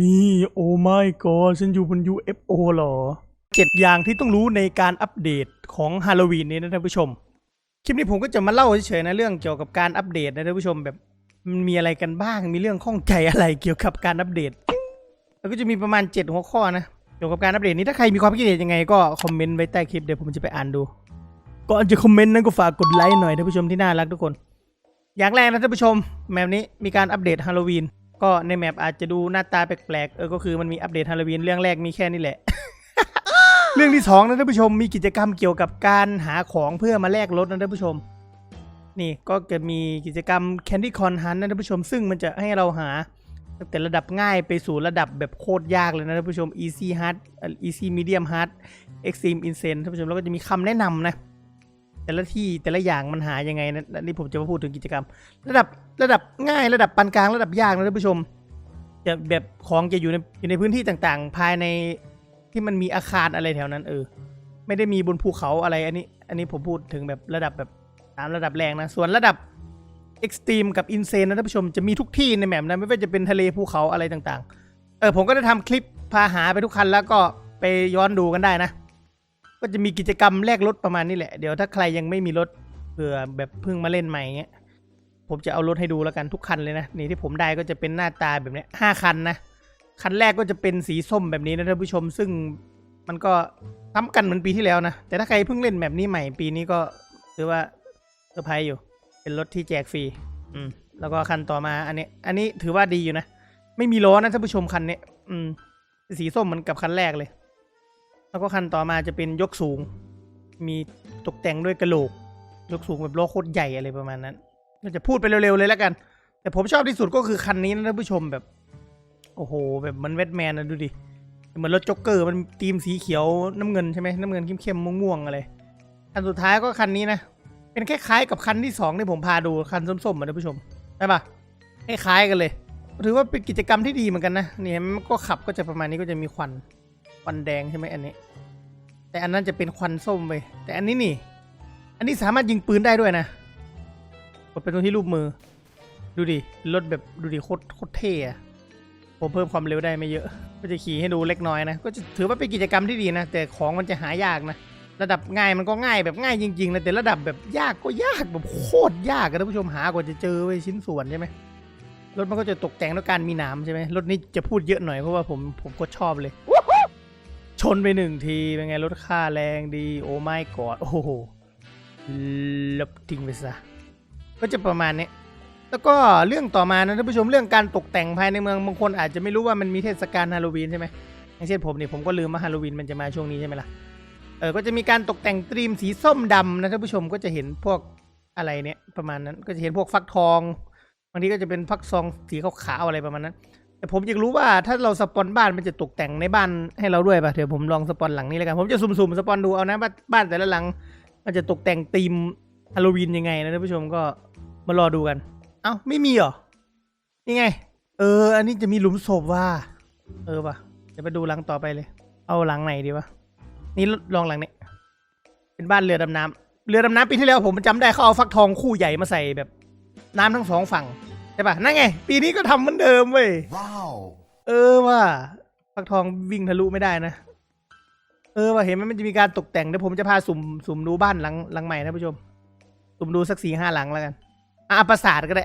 นี่โอ้ไม่กอฉันอยู่บน UFO หรอเจ็ดอย่างที่ต้องรู้ในการอัปเดตของฮาโลวีนนี้นะท่านผู้ชม คลิปนี้ผมก็จะมาเล่าเฉยๆนะเรื่องเกี่ยวกับการอัปเดตนะท่านผู้ชมแบบมันมีอะไรกันบ้าง มีเรื่องข้องใจอะไรเกี่ยวกับการอัปเดต แล้วก็จะมีประมาณ 7 หัวข้อนะเกี่ยวกับการอัปเดตนี้ถ้าใครมีความคิดเห็นยังไงก็คอมเมนต์ไว้ใต้คลิปเดี๋ยวผมจะไปอ่านดูก่อนจะคอมเมนต์นั้นก็ฝากกดไลค์หน่อยท่านผู้ชมที่น่ารักทุกคน อย่างแรกนะท่านผู้ชมแมปนี้มีการอัปเดตฮาโลวีน ก็ในแมปอาจจะดูหน้าตาแปลกๆ เออ ก็คือมันมีอัปเดตฮาโลวีนเรื่องแรกมีแค่นี้แหละ เรื่องที่สองนะท่านผู้ชมมีกิจกรรมเกี่ยวกับการหาของเพื่อมาแลกรถนะท่านผู้ชม นี่ก็จะมีกิจกรรม Candy Con Hunt นะท่านผู้ชม ซึ่งมันจะให้เราหาตั้งแต่ระดับง่ายไปสู่ระดับแบบโคตรยากเลยนะท่านผู้ชม Easy Hard Easy Medium Hard Extreme Insane ท่านผู้ชมแล้วก็จะมีคำแนะนำนะ แต่ละที่แต่ละอย่างมันหายังไงนะนี่ผมจะมาพูดถึงกิจกรรม ระดับระดับง่ายระดับปานกลางระดับยากนะท่านผู้ชมจะแบบของจะอยู่ในอยู่ในพื้นที่ต่างๆ ภายในที่มันมีอาคารอะไรแถวนั้น เออ ไม่ได้มีบนภูเขาอะไรอันนี้ อันนี้ผมพูดถึงแบบระดับแบบตามระดับแรงนะส่วนระดับเอ็กซ์ตรีมกับอินเซนนะท่านผู้ชมจะมีทุกที่ในแมปนะไม่ว่าจะเป็นทะเลภูเขาอะไรต่างๆ เออผมก็ได้ทำคลิปพาหาไปทุกคันแล้วก็ไปย้อนดูกันได้นะ ก็จะมีกิจกรรมแลกรถประมาณนี้แหละ เดี๋ยวถ้าใครยังไม่มีรถเผื่อแบบเพิ่งมาเล่นใหม่เงี้ย ผมจะเอารถให้ดูแล้วกันทุกคันเลยนะ นี่ที่ผมได้ก็จะเป็นหน้าตาแบบนี้ห้าคันนะ คันแรกก็จะเป็นสีส้มแบบนี้นะท่านผู้ชม ซึ่งมันก็ซ้ำกันเหมือนปีที่แล้วนะ แต่ถ้าใครเพิ่งเล่นแบบนี้ใหม่ปีนี้ก็ถือว่าเซอร์ไพรส์อยู่ เป็นรถที่แจกฟรี อืม แล้วก็คันต่อมาอันนี้ อันนี้ถือว่าดีอยู่นะ ไม่มีล้อนะท่านผู้ชมคันนี้ อืม สีส้มเหมือนกับคันแรกเลย แล้วก็คันต่อมาจะเป็นยกสูง มีตกแต่งด้วยกระโหลก ยกสูงแบบล้อโคตรใหญ่อะไรประมาณนั้นก็จะพูดไปเร็วๆเลยแล้วกัน แต่ผมชอบที่สุดก็คือคันนี้นะท่านผู้ชมแบบ โอ้โห แบบเหมันเวทแมนนะดูดิเหมือนรถจ็อกเกอร์มันธีมสีเขียวน้ำเงินใช่ไหมน้ำเงินเข้มๆม่วงๆอะไรคันสุดท้ายก็คันนี้นะเป็นคล้ายๆกับคันที่สองที่ผมพาดูคันส้มๆมาท่านผู้ชมใช่ปะคล้ายๆกันเลยถือว่าเป็นกิจกรรมที่ดีเหมือนกันนะนี่เห็นไหมมันก็ขับก็จะประมาณนี้ก็จะมีควัน วันแดงใช่ไหมอันนี้ แต่อันนั้นจะเป็นควันส้มไปแต่อันนี้นี่ อันนี้สามารถยิงปืนได้ด้วยนะกดไปตรงที่รูปมือ ดูดิรถแบบดูดิโคตรโคตรเท่อะผมเพิ่มความเร็วได้ไม่เยอะ ก็จะขี่ให้ดูเล็กน้อยนะ ก็จะถือว่าเป็นกิจกรรมที่ดีนะ แต่ของมันจะหายากนะ ระดับง่ายมันก็ง่ายแบบง่ายจริงๆนะ แต่ระดับแบบยากก็ยากแบบโคตรยากอะท่านผู้ชมหากว่าจะเจอไว้ชิ้นส่วนใช่ไหมรถมันก็จะตกแต่งด้วยการมีหนามใช่ไหมรถนี้จะพูดเยอะหน่อยเพราะว่าผมผมก็ชอบเลย ชนไปหนึ่งที เป็นไงรถค่าแรงดี โอ้ไม่กอด โอ้โหลบทิ้งไปซะ ก็จะประมาณนี้ แล้วก็เรื่องต่อมานะท่านผู้ชมเรื่องการตกแต่งภายในเมืองบางคนอาจจะไม่รู้ว่ามันมีเทศกาลฮาโลวีนใช่ไหมอย่างเช่นผมเนี่ยผมก็ลืมว่าฮาโลวีนมันจะมาช่วงนี้ใช่ไหมล่ะ เออ ก็จะมีการตกแต่งตรีมสีส้มดำนะท่านผู้ชมก็จะเห็นพวกอะไรเนี่ยประมาณนั้น ก็จะเห็นพวกฟักทอง บางทีก็จะเป็นฟักซองสีขาวๆอะไรประมาณนั้น แต่ผมอยากรู้ว่าถ้าเราสปอนบ้านมันจะตกแต่งในบ้านให้เราด้วยป่ะเดี๋ยวผมลองสปอนหลังนี้แล้วกันผมจะสุ่มๆสปอนดูเอานะบ้านบ้านแต่ละหลัง มันจะตกแต่งธีมฮาโลวีนยังไงนะท่านผู้ชมก็มารอดูกัน เอ้าไม่มีเหรอนี่ไง เออ อันนี้จะมีหลุมศพว่า เออป่ะเดี๋ยวไปดูหลังต่อไปเลย เอาหลังไหนดีวะนี่ลองหลังนี้เป็นบ้านเรือดำน้ำเรือดำน้ำปีที่แล้วผมจำได้เขาเอาฟักทองคู่ใหญ่มาใส่แบบน้ำทั้งสองฝั่ง ใช่ป่ะนั่นไง ปีนี้ก็ทำเหมือนเดิมเว้ย Wow. เออว่าฟักทองวิ่งทะลุไม่ได้นะ เออว่าเห็นไหมมันจะมีการตกแต่งเดี๋ยวผมจะพาสุ่มสุ่มดูบ้านหลังหลังใหม่นะผู้ชม สุ่มดูสักสี่ห้าหลังแล้วกัน อะปราสาทก็ได้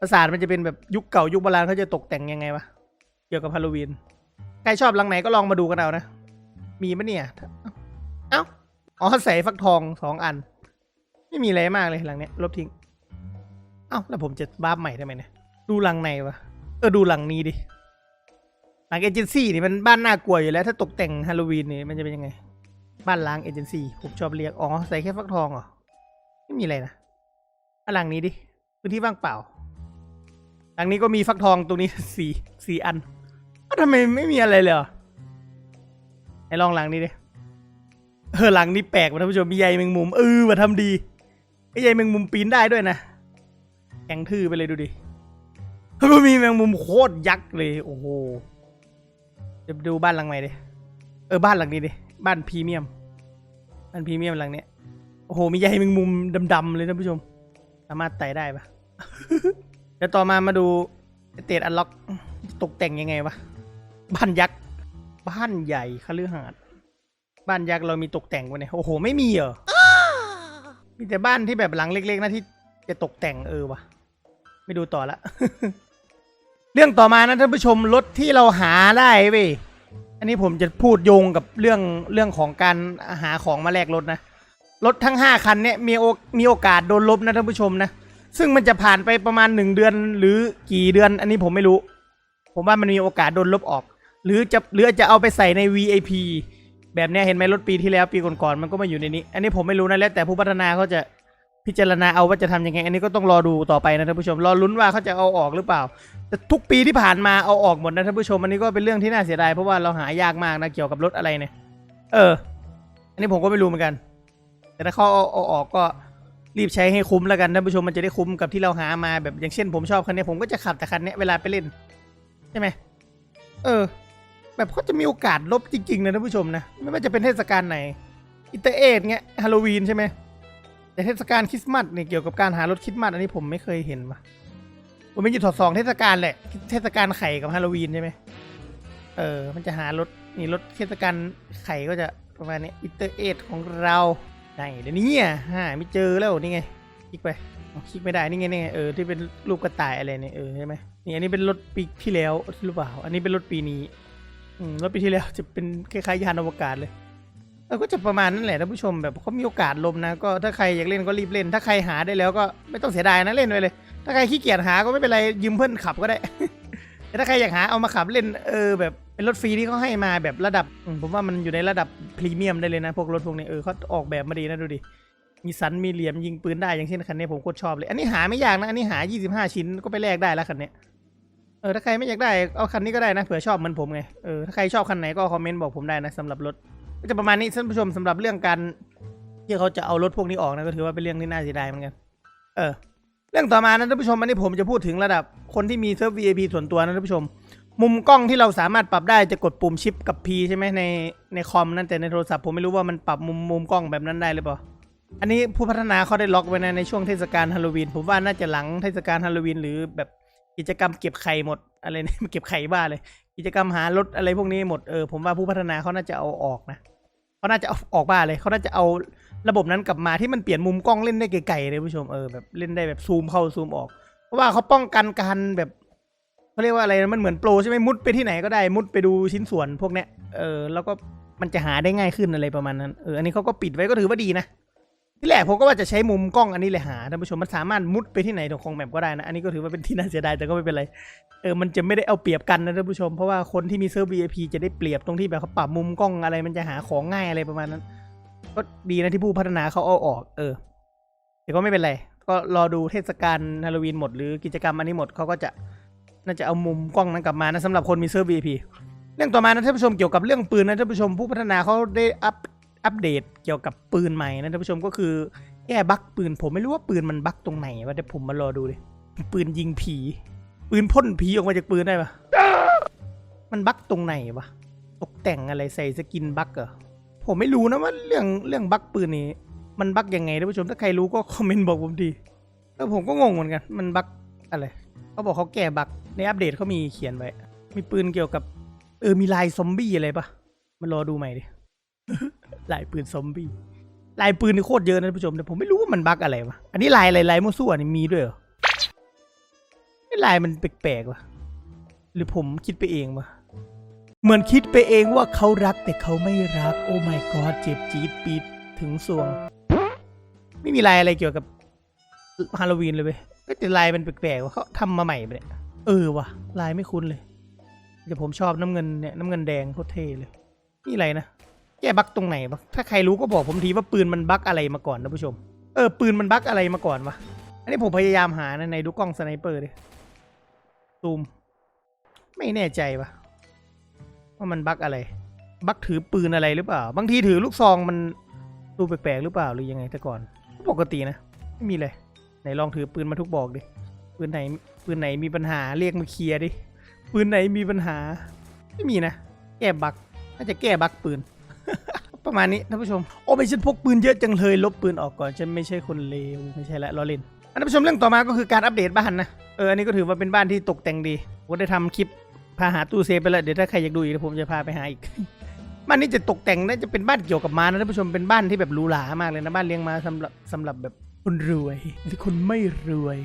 ปราสาทมันจะเป็นแบบยุคเก่ายุคโบราณเขาจะตกแต่งยังไงวะเกี่ยวกับฮาโลวีนใครชอบหลังไหนก็ลองมาดูกันเอานะ มีปะเนี่ย เอ้าอ๋อใส่ฟักทองสองอัน ไม่มีอะไรมากเลยหลังเนี้ยลบทิ้ง เอ้าแล้วผมจะบ้าใหม่ทำไมเนี่ยดูหลังไหนวะเออดูหลังนี้ดิหลังเอเจนซี่นี่มันบ้านน่ากลัวอยู่แล้ว ถ้าตกแต่งฮาโลวีนนี่มันจะเป็นยังไง บ้านล้างเอเจนซี่ผมชอบเรียกอ๋อใส่แค่ฟักทองเหรอไม่มีอะไรนะอะหลังนี้ดิพื้นที่ว่างเปล่า หลังนี้ก็มีฟักทองตรงนี้สี่สี่อันทำไมไม่มีอะไรเลยเหรอไหนลองหลังนี้ดิเออหลังนี้แปลกว่ะท่านผู้ชมมีใยแมงมุมเออมาทำดีไอ้ใยแมงมุมปีนได้ด้วยนะ แข็งทื่อไปเลยดูดิแล้วก็มีแมงมุมโคตรยักษ์เลย โอ้โหเดี๋ยวดูบ้านหลังใหม่ดิ เออบ้านหลังนี้ดิ บ้านพรีเมียม บ้านพรีเมียมหลังเนี้ย โอ้โห มีใยแมงมุมดำๆเลยท่านผู้ชม สามารถไต่ได้ปะเดี๋ยวต่อมามาดูเตดอันล็อกตกแต่งยังไงวะ บ้านยักษ์ บ้านใหญ่คฤหาสน์บ้านยักษ์เรามีตกแต่งไว้เนี่ย โอ้โห ไม่มีเหรอ มีแต่บ้านที่แบบหลังเล็กๆนะที่จะตกแต่งเออวะ ไม่ดูต่อละ เรื่องต่อมานะท่านผู้ชมรถที่เราหาได้เว้ยอันนี้ผมจะพูดโยงกับเรื่องเรื่องของการหาของมาแลกรถนะ รถทั้ง 5 คันเนี่ยมีโอมีโอกาสโดนลบนะท่านผู้ชมนะ ซึ่งมันจะผ่านไปประมาณ 1 เดือนหรือกี่เดือน อันนี้ผมไม่รู้ ผมว่ามันมีโอกาสโดนลบออก หรือจะหรือจะเอาไปใส่ใน VIP แบบเนี้ยเห็นไหมรถปีที่แล้วปีก่อนๆมันก็มาอยู่ในนี้ อันนี้ผมไม่รู้นะแล้วแต่ผู้พัฒนาเขาจะ พิจารณาเอาว่าจะทำยังไง อันนี้ก็ต้องรอดูต่อไปนะท่านผู้ชม รอลุ้นว่าเขาจะเอาออกหรือเปล่า แต่ทุกปีที่ผ่านมาเอาออกหมดนะท่านผู้ชม อันนี้ก็เป็นเรื่องที่น่าเสียดายเพราะว่าเราหายากมากนะเกี่ยวกับรถอะไรเนี่ย เออ อันนี้ผมก็ไม่รู้เหมือนกัน แต่ถ้าเขาเอาเอาออกก็รีบใช้ให้คุ้มแล้วกันท่านผู้ชมมันจะได้คุ้มกับที่เราหามาแบบอย่างเช่น ผมชอบคันนี้ผมก็จะขับแต่คันนี้เวลาไปเล่นใช่ไหมเออ แบบเขาจะมีโอกาสลบจริงๆนะท่านผู้ชมนะไม่ว่าจะเป็นเทศกาลไหนอิตอร์เอทเงี้ยฮาโลวีนใช่ไหม แต่เทศกาลคริสต์มาสเนี่ยเกี่ยวกับการหารถคริสต์มาสอันนี้ผมไม่เคยเห็นมาผมไม่หยุดถอดสองเทศกาลแหละ เทศกาลไข่กับฮาโลวีนใช่ไหมเออ มันจะหารถนี่รถเทศกาลไข่ก็จะประมาณนี้อินเตอร์เอทของเราไหนเดี๋ยวนี้อะหาไม่เจอแล้วนี่ไงคลิกไปคลิกไม่ได้นี่ไงนี่ไงเออที่เป็นรูปกระต่ายอะไรเนี่ยเออใช่ไหมนี่อันนี้เป็นรถปีที่แล้วหรือเปล่า อันนี้เป็นรถปีนี้อืมแล้วปีที่แล้วจะเป็นคล้ายๆยานอวกาศเลย เออก็จะประมาณนั้นแหละท่านผู้ชมแบบเขามีโอกาสลมนะ ก็ถ้าใครอยากเล่นก็รีบเล่น ถ้าใครหาได้แล้วก็ไม่ต้องเสียดายนะเล่นไปเลย ถ้าใครขี้เกียจหาก็ไม่เป็นไรยืมเพื่อนขับก็ได้ แต่ถ้าใครอยากหาเอามาขับเล่นเออแบบเป็นรถฟรีที่เขาให้มาแบบระดับอืมผมว่ามันอยู่ในระดับพรีเมียมได้เลยนะพวกรถพวกนี้เออเขาออกแบบมาดีนะดูดิมีสันมีเหลี่ยมยิงปืนได้อย่างเช่นคันนี้ผมโคตรชอบเลย อันนี้หาไม่ยากนะอันนี้หา 25 ชิ้นก็ไปแลกได้แล้วคันนี้เออถ้าใครไม่อยากได้เอาคันนี้ก็ได้นะเผื่อชอบเหมือนผมไงเออถ้าใครชอบคันไหนก็คอมเมนต์บอกผมได้นะสำหรับรถ ก็จะประมาณนี้ท่านผู้ชมสำหรับเรื่องการที่เขาจะเอารถพวกนี้ออกนะก็ถือว่าเป็นเรื่องที่น่าเสียดายเหมือนกัน เออ เรื่องต่อมานะท่านผู้ชมอันนี้ผมจะพูดถึงระดับคนที่มีเซิร์ฟ VIP ส่วนตัวนะท่านผู้ชม มุมกล้องที่เราสามารถปรับได้จะกดปุ่มชิปกับ P ใช่ไหมในในคอมนั่นแต่ในโทรศัพท์ผมไม่รู้ว่ามันปรับมุมมุมกล้องแบบนั้นได้หรือเปล่า อันนี้ผู้พัฒนาเขาได้ล็อกไว้นะในช่วงเทศกาลฮาโลวีนผมว่าน่าจะหลังเทศกาลฮาโลวีนหรือแบบกิจกรรมเก็บไข่หมดอะไรเนี่ยเก็บไข่บ้าเลย กิจกรรมหารถอะไรพวกนี้หมดเออผมว่าผู้พัฒนาเขาน่าจะเอาออกนะ เขาน่าจะเอาออกบ้าเลยเขาน่าจะเอาระบบนั้นกลับมาที่มันเปลี่ยนมุมกล้องเล่นได้ไกลๆเลยผู้ชมเออแบบเล่นได้แบบซูมเข้าซูมออก เพราะว่าเขาป้องกันการแบบเขาเรียกว่าอะไรมันเหมือนโปรใช่ไหมมุดไปที่ไหนก็ได้มุดไปดูชิ้นส่วนพวกเนี้ยเออแล้วก็มันจะหาได้ง่ายขึ้นอะไรประมาณนั้นเอออันนี้เขาก็ปิดไว้ก็ถือว่าดีนะ ที่แรกผมก็ว่าจะใช้มุมกล้องอันนี้เลยหาท่านผู้ชมมันสามารถมุดไปที่ไหนของแมปก็ได้นะ อันนี้ก็ถือว่าเป็นที่น่าเสียดายแต่ก็ไม่เป็นไร เออมันจะไม่ได้เอาเปรียบกันนะท่านผู้ชมเพราะว่าคนที่มีเซิร์ฟ VIP จะได้เปรียบตรงที่แบบเขาปรับมุมกล้องอะไรมันจะหาของง่ายอะไรประมาณนั้น ก็ดีนะที่ผู้พัฒนาเขาเอาออก เออแต่ก็ไม่เป็นไร ก็รอดูเทศกาลฮาโลวีนหมดหรือกิจกรรมอันนี้หมดเขาก็จะน่าจะเอามุมกล้องนั้นกลับมานะสำหรับคนมีเซิร์ฟ VIP เรื่องต่อมานะท่านผู้ชมเกี่ยวกับเรื่องปืนนะท่านผู้ชมผู้พัฒนาเขาได้อัป อัปเดตเกี่ยวกับปืนใหม่นะท่านผู้ชมก็คือแก้บั๊กปืนผมไม่รู้ว่าปืนมันบั๊กตรงไหนวะเดี๋ยวผมมารอดูดิปืนยิงผี ปืนพ่นผีออกมาจากปืนได้ปะมันบั๊กตรงไหนวะตกแต่งอะไรใส่สกินบั๊กเหรอผมไม่รู้นะว่าเรื่องเรื่องบั๊กปืนนี้มันบั๊กยังไงท่านผู้ชมถ้าใครรู้ก็คอมเมนต์บอกผมทีแล้วผมก็งงเหมือนกัน มันบั๊กอะไรเขาบอกเขาแก้บั๊กในอัปเดตเขามีเขียนไว้ มีปืนเกี่ยวกับ เออมีลายซอมบี้อะไรปะมารอดูใหม่ดิ ลายปืนซอมบี้ลายปืนนี่โคตรเยอะนะท่านผู้ชมแต่ผมไม่รู้ว่ามันบั๊กอะไรวะอันนี้ลายอะไรลายมั่วซั่วนี่มีด้วยเหรอไอ้ลายมันแปลกๆวะหรือผมคิดไปเองวะเหมือนคิดไปเองว่าเขารักแต่เขาไม่รัก โอ้ my god เจ็บจี๊ดปีดถึงสวง ไม่มีลายอะไรเกี่ยวกับฮาโลวีนเลยเว้ยแต่ลายมันแปลกๆวะเขาทำมาใหม่ไปเนี่ยเออวะลายไม่คุ้นเลยแต่ผมชอบน้ำเงินเนี่ยน้ำเงินแดงโคตรเท่เลย นี่อะไรนะ แก้บั๊กตรงไหนวะถ้าใครรู้ก็บอกผมทีว่าปืนมันบั๊กอะไรมาก่อนนะผู้ชม เออปืนมันบั๊กอะไรมาก่อนวะ อันนี้ผมพยายามหานะในดูกล้องสไนเปอร์ดิ ซูม ไม่แน่ใจวะว่ามันบั๊กอะไร บั๊กถือปืนอะไรหรือเปล่า บางทีถือลูกซองมันดูแปลกๆหรือเปล่าหรือยังไงแต่ก่อน ปกตินะ ไม่มีเลย ไหนลองถือปืนมาทุกบอกดิ ปืนไหนปืนไหนมีปัญหาเรียกมาเคลียร์ดิ ปืนไหนมีปัญหา ไม่มีนะ แก้บั๊กน่าจะแก้บั๊กปืน ประมาณนี้ท่านผู้ชม โอ้ไม่ฉันพกปืนเยอะจังเลย ลบปืนออกก่อนฉันไม่ใช่คนเลวไม่ใช่ละล้อเล่นท่านผู้ชมเรื่องต่อมาก็คือการอัปเดตบ้านนะเอออันนี้ก็ถือว่าเป็นบ้านที่ตกแต่งดีผมได้ทำคลิปพาหาตู้เซฟไปแล้วเดี๋ยวถ้าใครอยากดูอีกผมจะพาไปหาอีกบ้านนี้จะตกแต่งน่าจะเป็นบ้านเกี่ยวกับม้านะท่านผู้ชมเป็นบ้านที่แบบหรูหรามากเลยนะบ้านเลี้ยงม้าสำหรับสำหรับแบบคนรวยหรือคนไม่รวย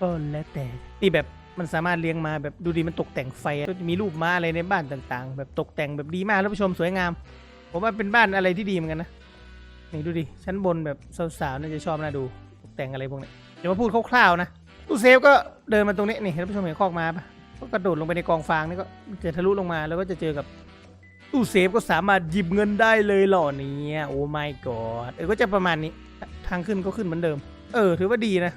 ก็แล้วแต่นี่แบบมันสามารถเลี้ยงมาแบบดูดีมันตกแต่งไฟก็จะมีรูปม้าอะไรในบ้านต่างๆ แบบตกแต่งแบบดีมากท่านผู้ชมสวยงาม ผมว่าเป็นบ้านอะไรที่ดีเหมือนกันนะนี่ดูดิชั้นบนแบบสาวๆน่าจะชอบน่าดูตกแต่งอะไรพวกนี้เดี๋ยวมาพูดคร่าวๆนะตู้เซฟก็เดินมาตรงนี้นี่ท่านผู้ชมเห็นคอกม้าปะก็กระโดดลงไปในกองฟางนี่ก็จะทะลุลงมาแล้วก็จะเจอกับตู้เซฟก็สามารถหยิบเงินได้เลยเหรอเนี่ยโอ้ my god เออก็จะประมาณนี้ ทางขึ้นก็ขึ้นเหมือนเดิม เออ ถือว่าดีนะ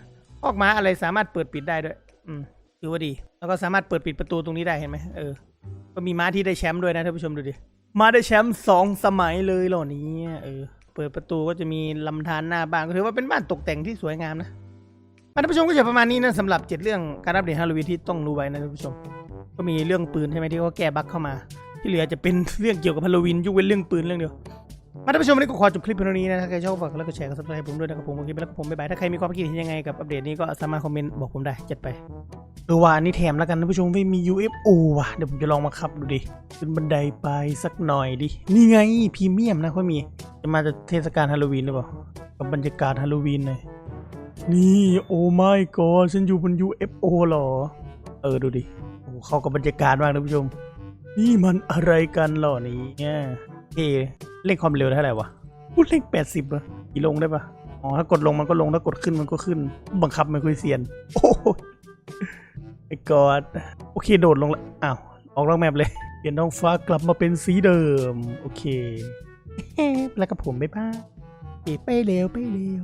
ออกมาอะไรสามารถเปิดปิดได้ด้วย อืมถือว่าดี แล้วก็สามารถเปิดปิดประตูตรงนี้ได้เห็นไหมเออก็มีม้าที่ได้แชมป์ด้วยนะท่านผู้ชมดูดิ มาได้แชมป์สองสมัยเลยเหล่านี้เออ เปิดประตูก็จะมีลำธารหน้าบ้านก็ถือว่าเป็นบ้านตกแต่งที่สวยงามนะท่านผู้ชมก็จะประมาณนี้นะสำหรับเจ็ดเรื่องการอัปเดตฮาโลวีนที่ต้องรู้ไว้นะท่านผู้ชม ก็มีเรื่องปืนใช่ไหมที่เขาแก้บั๊กเข้ามา ที่เหลือจะเป็นเรื่องเกี่ยวกับฮาโลวีนยกเว้นเรื่องปืนเรื่องเดียว มาท่านผู้ชมวันนี้ก็ขอจบคลิปเพียงเท่านี้นะถ้าใครชอบฝากกดไลค์กดแชร์กดซับสไครต์ผมด้วยนะครับผมโอเคไปแล้วครับผมบ๊ายบายถ้าใครมีความคิดเห็นยังไงกับอัปเดตนี้ก็สามารถคอมเมนต์บอกผมได้จัดไปเออว่าอันนี้แถมแล้วกันท่านผู้ชมไม่มี UFO ว่ะเดี๋ยวผมจะลองมาขับดูดิขึ้นบันไดไปสักหน่อยดินี่ไงพรีเมียมนะเขามีจะมาจากเทศกาลฮาโลวีนหรือเปล่ากับบรรยากาศฮาโลวีนเลยนี่โอ้ไม่กอฉันอยู่บน UFO หรอ เออดูดิโอ้เข้ากับบรรยากาศมากท่านผู้ชม นี่มันอะไรกันหรอเนี่ยเอ เร่งความเร็วได้เท่าไหร่วะพูดเร่งแปดสิบอะกี่ลงได้ปะอ๋อถ้ากดลงมันก็ลงถ้ากดขึ้นมันก็ขึ้น บังคับไม่คุยเซียน โอ้ไอ้กอดโอเคโดดลงแล้วอ้าวออกนอกแมปเลย เปลี่ยนท้องฟ้ากลับมาเป็นสีเดิม โอเคแล้วกับผมบ๊ายบาดไปเร็วไปเร็ว